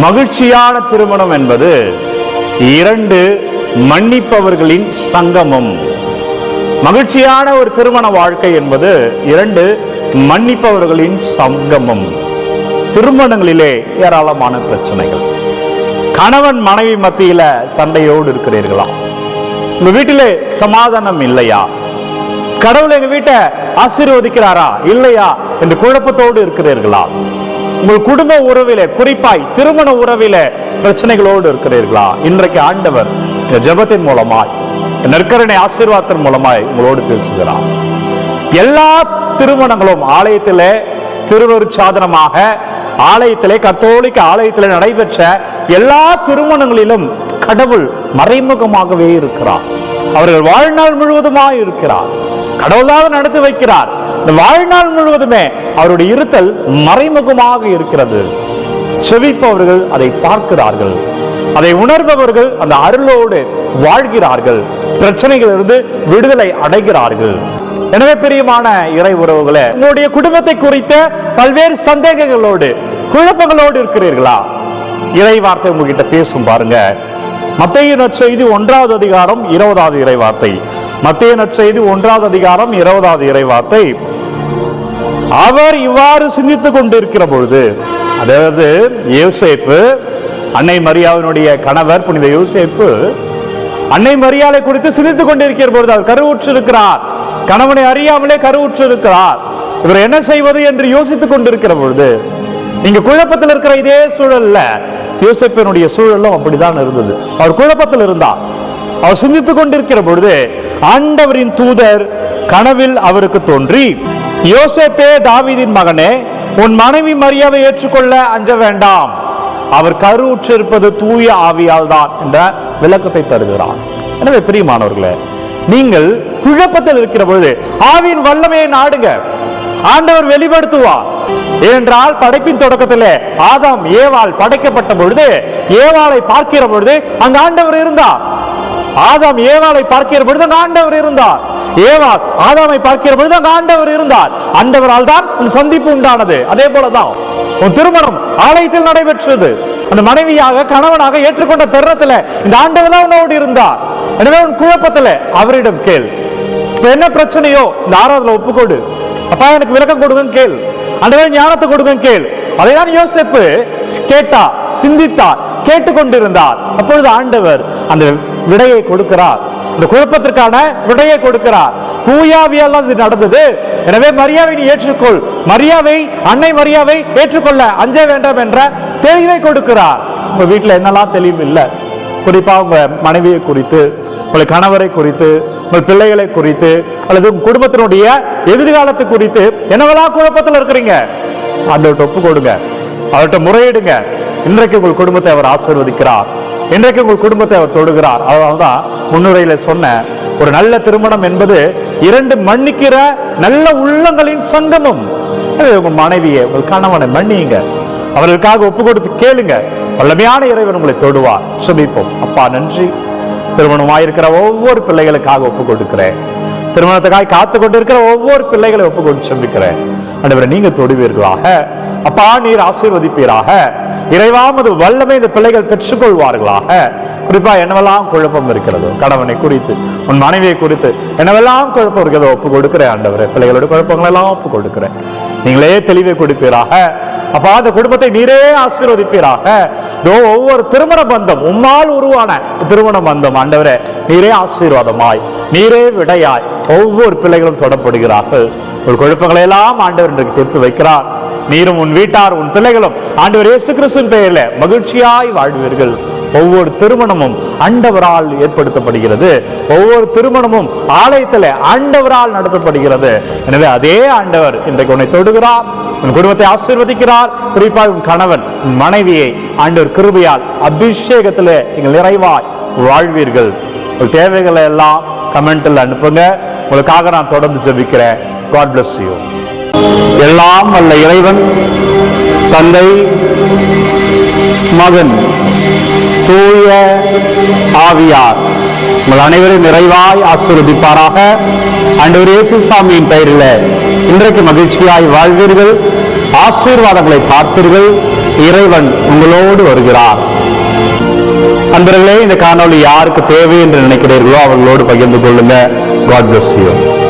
மகிழ்ச்சியான திருமணம் என்பது இரண்டு மன்னிப்பவர்களின் சங்கமம். மகிழ்ச்சியான ஒரு திருமண வாழ்க்கை என்பது இரண்டு மன்னிப்பவர்களின் சங்கமம். திருமணங்களிலே ஏராளமான பிரச்சனைகள். கணவன் மனைவி மத்தியில சண்டையோடு இருக்கிறீர்களா? உங்க வீட்டிலே சமாதானம் இல்லையா? கடவுள் எங்க வீட்டை ஆசீர்வதிக்கிறாரா? இல்லையா? என்று குழப்பத்தோடு இருக்கிறீர்களா? உங்கள் குடும்ப உறவில குறிப்பாய் திருமண உறவில பிரச்சனைகளோடு இருக்கிறீர்களா? இன்றைக்கு ஆண்டவர் ஜபத்தின் ஜெபத்தின் மூலமாய் நெற்கரணை நற்கரணை ஆசீர்வாதத்தின் மூலமாய் உங்களோடு பேசுகிறார். எல்லா திருமணங்களும் ஆலயத்திலே திருவருட்சாதனமாக ஆலயத்திலே கத்தோலிக்க ஆலயத்திலே நடைபெற்ற எல்லா திருமணங்களிலும் கடவுள் மறைமுகமாகவே இருக்கிறார். அவர்கள் வாழ்நாள் முழுவதுமாய் இருக்கிறார். கடவுளாக நடத்தி வைக்கிறார். வாழ்நாள் முழுவதுமே அவருடைய இருத்தல் மறைமுகமாக இருக்கிறது. செவிப்பவர்கள் அதை பார்க்கிறார்கள். அதை உணர்பவர்கள் அந்த அருளோடு வாழ்கிறார்கள். பிரச்சனைகளிலிருந்து விடுதலை அடைகிறார்கள். எனவே பிரியமான இறை உறவுகளே உங்களுடைய குடும்பத்தை குறித்த பல்வேறு சந்தேகங்களோடு குழப்பங்களோடு இருக்கிறீர்களா? இறை வார்த்தை உங்ககிட்ட பேசும் பாருங்க. மத்திய நற்செய்தி ஒன்றாவது அதிகாரம் இருபதாவது இறை வார்த்தை. மத்திய நற்செய்தி ஒன்றாவது அதிகாரம் இருபதாவது இறை வார்த்தை. அவர் இவ்வாறு சிந்தித்துக் கொண்டிருக்கிற பொழுது அதாவது யோசேப்பு அன்னை மரியாவினுடைய கணவர் புனித யோசேப்பு அன்னை மரியாதை குறித்து சிந்தித்துக் கொண்டிருக்கிற பொழுது அவர் கருவுற்று இருக்கிறார் கணவனை அறியாமலே கருவுற்று இருக்கிறார் இவர் என்ன செய்வது என்று யோசித்துக் கொண்டிருக்கிற பொழுது நீங்க குழப்பத்தில் இருக்கிற இதே சூழல்ல யோசேப்பினுடைய சூழலும் அப்படிதான் இருந்தது. அவர் குழப்பத்தில் இருந்தார். அவர் சிந்தித்துக் கொண்டிருக்கிற பொழுது ஆண்டவரின் தூதர் கனவில் அவருக்கு தோன்றி யோசேப்பே தாவிதின் மகனே உன் மனைவி மரியாதை ஏற்றுக்கொள்ள அஞ்ச வேண்டாம். அவர் கருவுற்றிருப்பது தூய ஆவியால் தான் என்ற விளக்கத்தை தருகிறார். எனவே பிரியமானவர்களே நீங்கள் குழப்பத்தில் இருக்கிற பொழுது ஆவியின் வல்லமையை நாடுங்க. ஆண்டவர் வெளிப்படுத்துவார் ஏனென்றால் படைப்பின் தொடக்கத்திலே ஆதாம் ஏவாள் படைக்கப்பட்ட பொழுது ஏவாளை பார்க்கிற பொழுது அங்கு ஆண்டவர் இருந்தார். ஆதாம் ஏவாளை பார்க்கிற பொழுது ஆண்டவர் இருந்தார். ஏவாள் ஆதாமை பார்க்கிற பொழுது அங்கு ஆண்டவர் இருந்தார். ஆண்டவரால் தான் உன் சந்திப்பு உண்டானது. அதே போலதான் உன் திருமணம் ஆலயத்தில் நடைபெற்றது. அந்த மனைவியாக கணவனாக ஏற்றுக்கொண்ட தருணத்துல இந்த ஆண்டவர் தான் உன்னோடு இருந்தார். எனவே உன் குழப்பத்துல அவரிடம் கேள். இப்ப என்ன பிரச்சனையோ? இந்த ஆராதனை ஒப்புக்கொடு. அப்பா எனக்கு விளக்கம் கொடுங்க கேள். ஆண்டவரே ஞானத்தை கொடுங்க கேள். அதைதான் யோசிப்பு கேட்டா சிந்தித்தார் கேட்டுக்கொண்டிருந்தார். அப்பொழுது ஆண்டவர் அந்த விடையை கொடுக்கிறார். இந்த குழப்பத்திற்கான விடையை கொடுக்கிறார். தூயாவியால் இது நடந்தது. எனவே மரியாவை நீ ஏற்றுக்கொள். மரியாவை அன்னை மரியாவை ஏற்றுக்கொள்ள அஞ்ச வேண்டாம் என்ற தெளிவை கொடுக்கிறார். உங்க வீட்டில் என்னெல்லாம் தெளிவு இல்லை? குறிப்பா உங்க மனைவியை குறித்து உங்கள் கணவரை குறித்து உங்கள் பிள்ளைகளை குறித்து அல்லது உங்கள் குடும்பத்தினுடைய எதிர்காலத்தை குறித்து என்னவெல்லாம் குழப்பத்தில் இருக்கிறீங்க? ஆண்டவர்கிட்ட ஒப்பு கொடுங்க. அவர்கிட்ட முறையிடுங்க. இன்றைக்கு உங்கள் குடும்பத்தை அவர் ஆசிர்வதிக்கிறார். இன்றைக்கு உங்கள் குடும்பத்தை அவர் தொடுகிறார். அதனால்தான் முன்னுரையில சொன்ன ஒரு நல்ல திருமணம் என்பது இரண்டு மன்னிக்கிற நல்ல உள்ளங்களின் சங்கமம். உங்க மனைவியை உங்கள் கணவனை மன்னியுங்க. அவர்களுக்காக ஒப்பு கொடுத்து கேளுங்க. வல்லமையான இறைவன் உங்களை தொடுவார். சுமிப்போம். அப்பா நன்றி. திருமணமாயிருக்கிற ஒவ்வொரு பிள்ளைகளுக்காக ஒப்பு கொடுக்கிறேன் திருமணத்துக்காக காத்து கொண்டிருக்கிற ஒவ்வொரு பிள்ளைகளை ஒப்பு கொண்டு சந்திக்கிறேன் ஆண்டவரை நீங்க தொடுவீர்களாக. அப்பா நீர் ஆசீர்வதிப்பீராக. இறைவாமது வல்லமை இந்த பிள்ளைகள் பெற்றுக்கொள்வார்களாக. குறிப்பா என்னவெல்லாம் குழப்பம் இருக்கிறதோ கணவனை குறித்து உன் மனைவியை குறித்து என்னவெல்லாம் குழப்பம் இருக்கிறதோ ஒப்பு கொடுக்கிறேன் ஆண்டவரே. பிள்ளைகளோட குழப்பங்கள் எல்லாம் ஒப்பு கொடுக்கிறேன். நீங்களே தெளிவை கொடுப்பீராக. அப்பா அந்த குடும்பத்தை நீரே ஆசீர்வதிப்பீராக. இதோ ஒவ்வொரு திருமண பந்தம் உம்மால் உருவான திருமண பந்தம் ஆண்டவரே. நீரே ஆசீர்வாதமாய் நீரே விடையாய் ஒவ்வொரு பிள்ளைகளும் தொடப்படுகிறார்கள். ஒரு குழப்பங்களை எல்லாம் ஆண்டவர் இன்றைக்கு தீர்த்து வைக்கிறார். நீரும் உன் வீட்டார் உன் பிள்ளைகளும் ஆண்டவர் இயேசு கிறிஸ்துவின் பெயரில் மகிழ்ச்சியாய் வாழ்வீர்கள். ஒவ்வொரு திருமணமும் ஆண்டவரால் ஏற்படுத்தப்படுகிறது. ஒவ்வொரு திருமணமும் ஆலயத்தில் ஆண்டவரால் நடத்தப்படுகிறது. எனவே அதே ஆண்டவர் இன்றைக்கு உன்னை தொடுகிறார் உன் குடும்பத்தை ஆசீர்வதிக்கிறார். குறிப்பாக உன் கணவன் உன் மனைவியை ஆண்டவர் கிருபையால் அபிஷேகத்திலே நீங்கள் நிறைவாய் வாழ்வீர்கள். உங்கள் தேவைகளை எல்லாம் கமெண்ட்டில் அனுப்புங்க. உங்களுக்காக நான் தொடர்ந்து ஜெபிக்கிறேன். காட் பிளஸ் யூ எல்லாம் வல்ல இறைவன் தந்தை மகன் தூய ஆவியார் உங்கள் அனைவரும் நிறைவாய் ஆசீர்வதிப்பாராக. ஆண்டவர் இயேசு சாமியின் பெயரில் இன்றைக்கு மகிழ்ச்சியாய் வாழ்வீர்கள். ஆசீர்வாதங்களை பார்ப்பீர்கள் இறைவன் உங்களோடு வருகிறார். அன்பர்களே இந்த காணொளி யாருக்கு தேவை என்று நினைக்கிறீர்களோ அவர்களோடு பகிர்ந்து கொள்ளுங்கள் pródigo assim, ó.